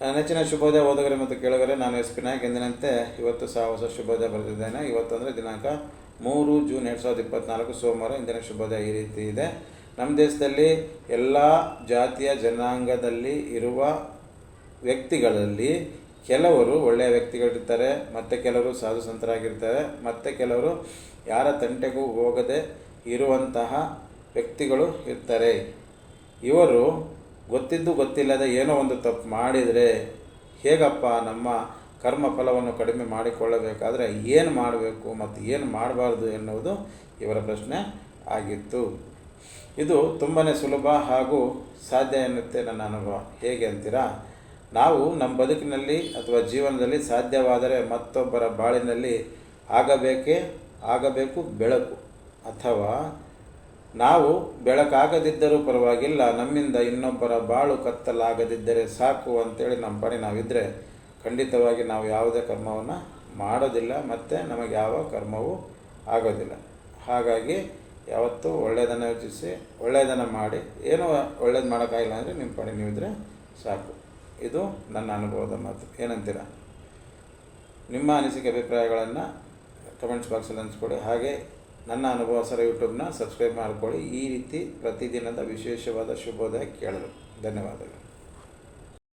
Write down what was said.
ನೆಚ್ಚಿನ ಶುಭೋದಯ ಓದುಗರೆ ಮತ್ತು ಕೇಳಗರೆ, ನಾನು ಎಸ್ ಪಿ ನಾಯಕ್. ಎಂದಿನಂತೆ ಇವತ್ತು ಸಹ ಹೊಸ ಶುಭೋದಯ ಬರೆದಿದ್ದೇನೆ. ಇವತ್ತು ಅಂದರೆ ದಿನಾಂಕ ಮೂರು ಜೂನ್ ಎರಡು ಸಾವಿರದ ಇಪ್ಪತ್ತ್ನಾಲ್ಕು ಸೋಮವಾರ ಇಂದಿನ ಶುಭೋದಯ ಈ ರೀತಿ ಇದೆ. ನಮ್ಮ ದೇಶದಲ್ಲಿ ಎಲ್ಲ ಜಾತಿಯ ಜನಾಂಗದಲ್ಲಿ ಇರುವ ವ್ಯಕ್ತಿಗಳಲ್ಲಿ ಕೆಲವರು ಒಳ್ಳೆಯ ವ್ಯಕ್ತಿಗಳಿರ್ತಾರೆ, ಮತ್ತು ಕೆಲವರು ಸಾಧು ಸಂತರಾಗಿರ್ತಾರೆ ಮತ್ತು ಕೆಲವರು ಯಾರ ತಂಟೆಗೂ ಹೋಗದೆ ಇರುವಂತಹ ವ್ಯಕ್ತಿಗಳು ಇರ್ತಾರೆ. ಇವರು ಗೊತ್ತಿದ್ದು ಗೊತ್ತಿಲ್ಲದೆ ಏನೋ ಒಂದು ತಪ್ಪು ಮಾಡಿದರೆ ಹೇಗಪ್ಪ ನಮ್ಮ ಕರ್ಮ ಫಲವನ್ನು ಕಡಿಮೆ ಮಾಡಿಕೊಳ್ಳಬೇಕಾದರೆ ಏನು ಮಾಡಬೇಕು ಮತ್ತು ಏನು ಮಾಡಬಾರ್ದು ಎನ್ನುವುದು ಇವರ ಪ್ರಶ್ನೆ ಆಗಿತ್ತು. ಇದು ತುಂಬಾ ಸುಲಭ ಹಾಗೂ ಸಾಧ್ಯ ಎನ್ನುತ್ತೆ ನನ್ನ ಅನುಭವ. ಹೇಗೆ ಅಂತೀರಾ? ನಾವು ನಮ್ಮ ಬದುಕಿನಲ್ಲಿ ಅಥವಾ ಜೀವನದಲ್ಲಿ ಸಾಧ್ಯವಾದರೆ ಮತ್ತೊಬ್ಬರ ಬಾಳಿನಲ್ಲಿ ಆಗಬೇಕೇ, ಆಗಬೇಕು, ಬೆಳಕು ಅಥವಾ ನಾವು ಬೆಳಕಾಗದಿದ್ದರೂ ಪರವಾಗಿಲ್ಲ, ನಮ್ಮಿಂದ ಇನ್ನೊಬ್ಬರ ಬಾಳು ಕತ್ತಲಾಗದಿದ್ದರೆ ಸಾಕು ಅಂತೇಳಿ ನಮ್ಮ ಪಣಿ ನಾವಿದ್ದರೆ ಖಂಡಿತವಾಗಿ ನಾವು ಯಾವುದೇ ಕರ್ಮವನ್ನು ಮಾಡೋದಿಲ್ಲ, ಮತ್ತು ನಮಗೆ ಯಾವ ಕರ್ಮವೂ ಆಗೋದಿಲ್ಲ. ಹಾಗಾಗಿ ಯಾವತ್ತೂ ಒಳ್ಳೆಯದನ್ನು ಯೋಚಿಸಿ, ಒಳ್ಳೆಯದನ್ನು ಮಾಡಿ, ಏನೋ ಒಳ್ಳೇದು ಮಾಡೋಕ್ಕಾಗಿಲ್ಲ ಅಂದರೆ ನಿಮ್ಮ ಪಣಿ ನೀವಿದ್ರೆ ಸಾಕು. ಇದು ನನ್ನ ಅನುಭವದ ಮಾತು. ಏನಂತೀರ? ನಿಮ್ಮ ಅನಿಸಿಕೆ, ಅಭಿಪ್ರಾಯಗಳನ್ನು ಕಮೆಂಟ್ಸ್ ಬಾಕ್ಸಲ್ಲಿ ಹಂಚ್ಕೊಡಿ. ಹಾಗೆ ನನ್ನ ಅನುಭವ ಸರ ಯೂಟ್ಯೂಬ್ನ ಸಬ್ಸ್ಕ್ರೈಬ್ ಮಾಡಿಕೊಳ್ಳಿ. ಈ ರೀತಿ ಪ್ರತಿದಿನದ ವಿಶೇಷವಾದ ಶುಭೋದಯ ಕೇಳಲು. ಧನ್ಯವಾದಗಳು.